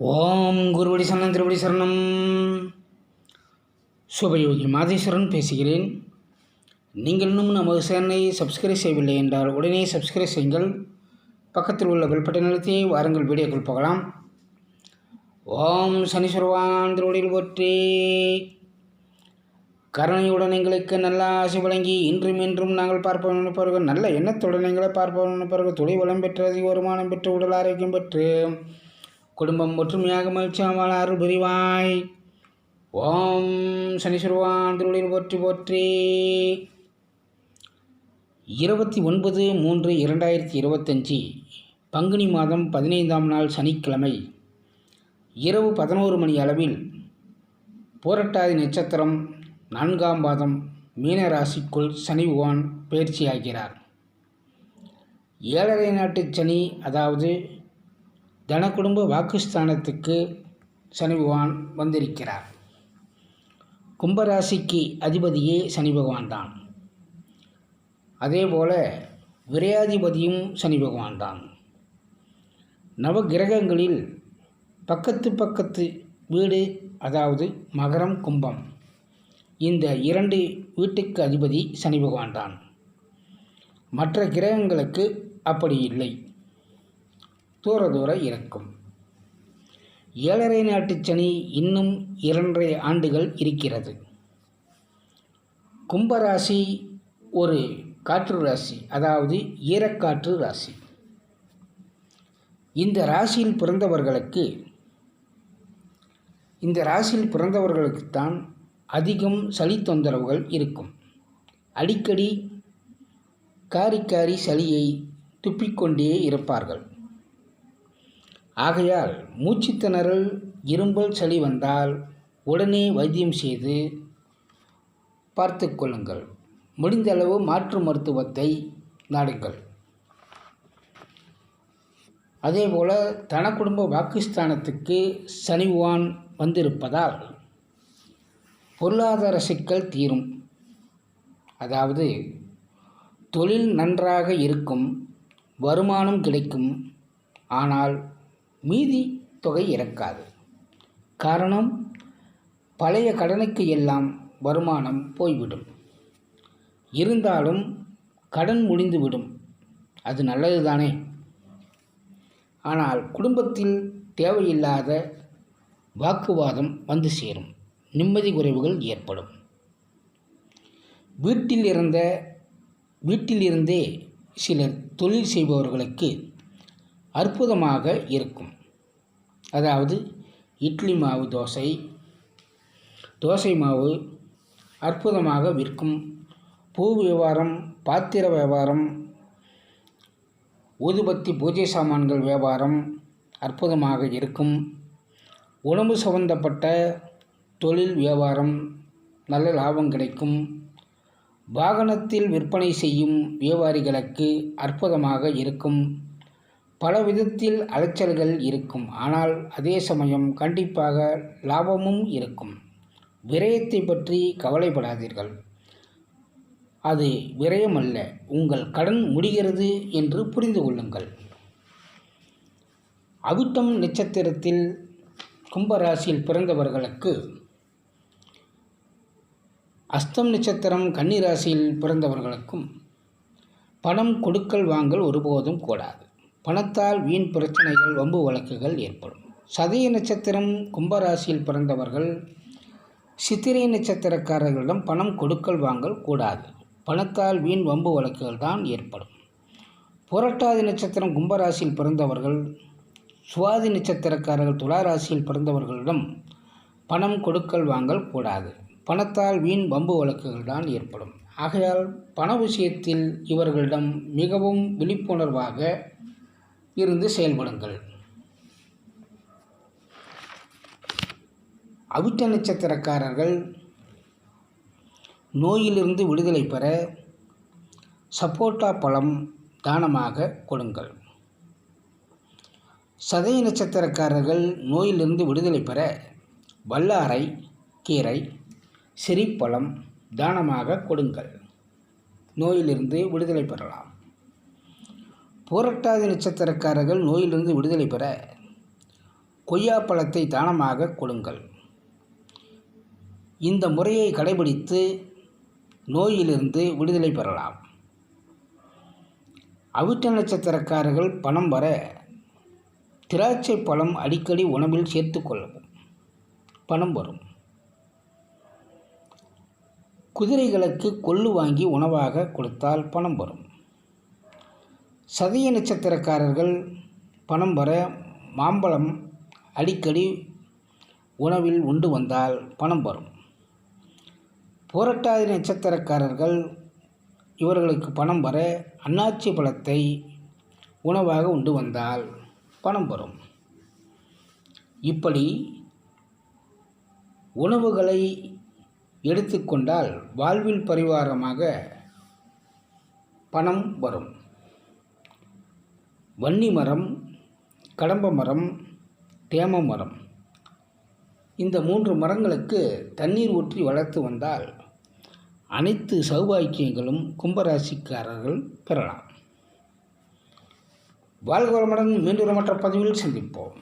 ஓம் குருவடி சரணம் திருவடி சரணம். சுபயோகி மாதேஸ்வரன் பேசுகிறேன். நீங்கள் இன்னும் நமது சேனலை சப்ஸ்கிரைப் செய்யவில்லை என்றால் உடனே சப்ஸ்கிரைப் செய்யுங்கள். பக்கத்தில் உள்ள பெல் பட்டன் வாருங்கள் வீடியோக்கள் போகலாம். ஓம் சனீஸ்வரவான் திருவடியில் போற்றி. கருணையுடன் எங்களுக்கு நல்ல ஆசை வழங்கி இன்றும் இன்றும் நாங்கள் பார்ப்போம் நினைப்பவர்கள் நல்ல எண்ணத்துடன் எங்களை பார்ப்போம் நினைப்பவர்கள் துணை வளம் பெற்று அதிக வருமானம் பெற்று உடல் ஆரோக்கியம் பெற்று குடும்பம் ஒற்றுமையாக மகிழ்ச்சியாமல் அருள் புரிவாய். ஓம் சனீஸ்வரவான் திருவடியில் போற்றி போற்றி. இருபத்தி ஒன்பது மூன்று இரண்டாயிரத்தி இருபத்தஞ்சி பங்குனி மாதம் பதினைந்தாம் நாள் சனிக்கிழமை இரவு பதினோரு மணி அளவில் போரட்டாதி நட்சத்திரம் நான்காம் பாதம் மீனராசிக்குள் சனி பகவான் பயிற்சியாகிறார். ஏழரை நாட்டு சனி அதாவது தனக்குடும்ப வாக்குஸ்தானத்துக்கு சனி பகவான் வந்திருக்கிறார். கும்பராசிக்கு அதிபதியே சனி பகவான் தான். அதேபோல் விரையாதிபதியும் சனி பகவான் தான். நவ கிரகங்களில் பக்கத்து பக்கத்து வீடு அதாவது மகரம் கும்பம் இந்த இரண்டு வீட்டுக்கு அதிபதி சனி பகவான் தான். மற்ற கிரகங்களுக்கு அப்படி இல்லை. தூர தூர இருக்கும் ஏழரை நாட்டு சனி இன்னும் இரண்டரை ஆண்டுகள் இருக்கிறது. கும்பராசி ஒரு காற்று ராசி அதாவது ஈரக்காற்று ராசி. இந்த ராசியில் பிறந்தவர்களுக்கு இந்த ராசியில் பிறந்தவர்களுக்குத்தான் அதிகம் சளி தொந்தரவுகள் இருக்கும். அடிக்கடி காரி காரி சளியை துப்பிக்கொண்டே இருப்பார்கள். ஆகையால் மூச்சுத்திணறல் இரும்பல் சளி வந்தால் உடனே வைத்தியம் செய்து பார்த்து கொள்ளுங்கள். முடிந்தளவு மாற்று மருத்துவத்தை நாடுங்கள். அதேபோல் தன குடும்ப சனிவான் வந்திருப்பதால் பொருளாதார சிக்கல் தீரும். அதாவது தொழில் நன்றாக இருக்கும் வருமானம் கிடைக்கும். ஆனால் மீதி தொகை இறக்காது. காரணம் பழைய கடனுக்கு எல்லாம் வருமானம் போய்விடும். இருந்தாலும் கடன் முடிந்துவிடும். அது நல்லது தானே ஆனால் குடும்பத்தில் தேவையில்லாத வாக்குவாதம் வந்து சேரும். நிம்மதி குறைவுகள் ஏற்படும். வீட்டில் இருந்த வீட்டிலிருந்தே சிலர் தொழில் செய்பவர்களுக்கு அற்புதமாக இருக்கும். அதாவது இட்லி மாவு தோசை தோசை மாவு அற்புதமாக விற்கும். பூ வியாபாரம் பாத்திர வியாபாரம் ஊதுபத்தி பூஜை சாமான்கள் வியாபாரம் அற்புதமாக இருக்கும். உணவு சம்பந்தப்பட்ட தொழில் வியாபாரம் நல்ல லாபம் கிடைக்கும். வாகனத்தில் விற்பனை செய்யும் வியாபாரிகளுக்கு அற்புதமாக இருக்கும். பல விதத்தில் அலைச்சல்கள் இருக்கும். ஆனால் அதே சமயம் கண்டிப்பாக லாபமும் இருக்கும். விரயத்தை பற்றி கவலைப்படாதீர்கள். அது விரயம் அல்ல உங்கள் கடன் முடிகிறது என்று புரிந்து கொள்ளுங்கள். அவிட்டம் நட்சத்திரத்தில் கும்பராசியில் பிறந்தவர்களுக்கு அஸ்தம் நட்சத்திரம் கன்னிராசியில் பிறந்தவர்களுக்கும் பணம் கொடுக்கல் வாங்கல் ஒருபோதும் கூடாது. பணத்தால் வீண் பிரச்சனைகள் வம்பு வழக்குகள் ஏற்படும். சதய நட்சத்திரம் கும்பராசியில் பிறந்தவர்கள் சித்திரை நட்சத்திரக்காரர்களிடம் பணம் கொடுக்கல் வாங்கல் கூடாது. பணத்தால் வீண் வம்பு வழக்குகள் தான் ஏற்படும். புரட்டாதி நட்சத்திரம் கும்பராசியில் பிறந்தவர்கள் சுவாதி நட்சத்திரக்காரர்கள் துளாராசியில் பிறந்தவர்களிடம் பணம் கொடுக்கல் வாங்கல் கூடாது. பணத்தால் வீண் வம்பு வழக்குகள் தான் ஏற்படும். ஆகையால் பண விஷயத்தில் இவர்களிடம் மிகவும் விழிப்புணர்வாக இருந்து செயல்படுங்கள். அவிட்ட நட்சத்திரக்காரர்கள் நோயிலிருந்து விடுதலை பெற சப்போட்டா பழம் தானமாக கொடுங்கள். சதய நட்சத்திரக்காரர்கள் நோயிலிருந்து விடுதலை பெற வல்லாரை கீரை சிரிப்பழம் தானமாக கொடுங்கள். நோயிலிருந்து விடுதலை பெறலாம். போரட்டாதி நட்சத்திரக்காரர்கள் நோயிலிருந்து விடுதலை பெற கொய்யா பழத்தை தானமாக கொடுங்கள். இந்த முறையை கடைபிடித்து நோயிலிருந்து விடுதலை பெறலாம். அவிட்ட நட்சத்திரக்காரர்கள் பணம் வர திராட்சை பழம் அடிக்கடி உணவில் சேர்த்து கொள்ளவும் பணம் வரும். குதிரைகளுக்கு கொள்ளு வாங்கி உணவாக கொடுத்தால் பணம் வரும். சதய நட்சத்திரக்காரர்கள் பணம் வர மாம்பழம் அடிக்கடி உணவில் உண்டு வந்தால் பணம் வரும். புரட்டாதி நட்சத்திரக்காரர்கள் இவர்களுக்கு பணம் வர அன்னாச்சி பழத்தை உணவாக உண்டு வந்தால் பணம் வரும். இப்படி உணவுகளை எடுத்துக்கொண்டால் வாழ்வில் பரிவாரமாக பணம் வரும். வன்னி மரம் கடம்ப மரம் தேம மரம். இந்த மூன்று மரங்களுக்கு தண்ணீர் ஊற்றி வளர்த்து வந்தால் அனைத்து சௌபாக்கியங்களும் கும்பராசிக்காரர்கள் பெறலாம். வாழ்க வளமுடன் மீண்டும் மற்ற பதிவில் சந்திப்போம்.